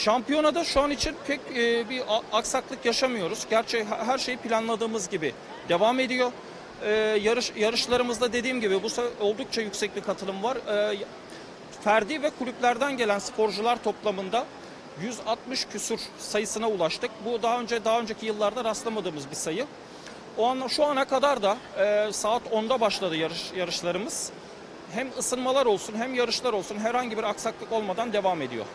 Şampiyonada şu an için pek e, bir aksaklık yaşamıyoruz. Gerçi her şey planladığımız gibi devam ediyor. E, yarış yarışlarımızda dediğim gibi bu oldukça yüksek bir katılım var. E, ferdi ve kulüplerden gelen sporcular toplamında 160 küsur sayısına ulaştık. Bu daha önce daha önceki yıllarda rastlamadığımız bir sayı. O an, şu ana kadar da e, saat 10'da başladı yarış yarışlarımız. Hem ısınmalar olsun hem yarışlar olsun herhangi bir aksaklık olmadan devam ediyor.